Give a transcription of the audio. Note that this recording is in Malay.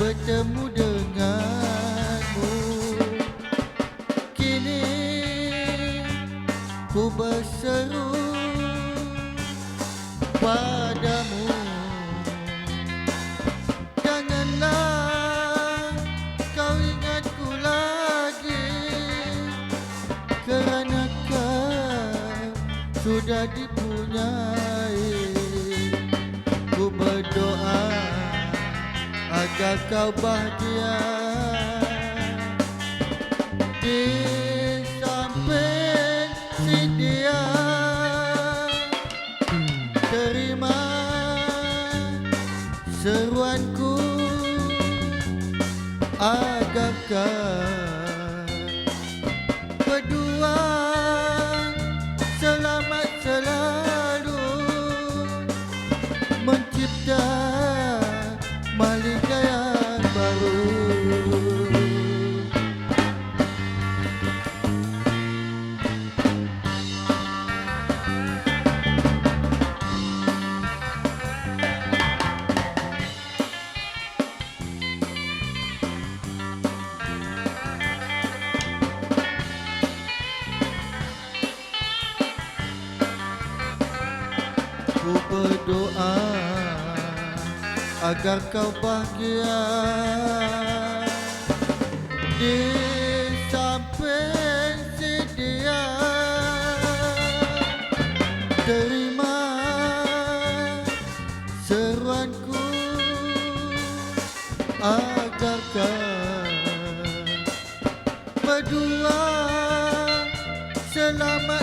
bertemu denganmu. Kini ku berseru padamu. Janganlah kau ingatku lagi Kerana kau sudah dipunyai. Ku berdoa agar kau bahagia Di samping si dia terima seruanku agar kau Ku berdoa agar kau bahagia di samping si dia. Terima seruanku agar kau berdua selalu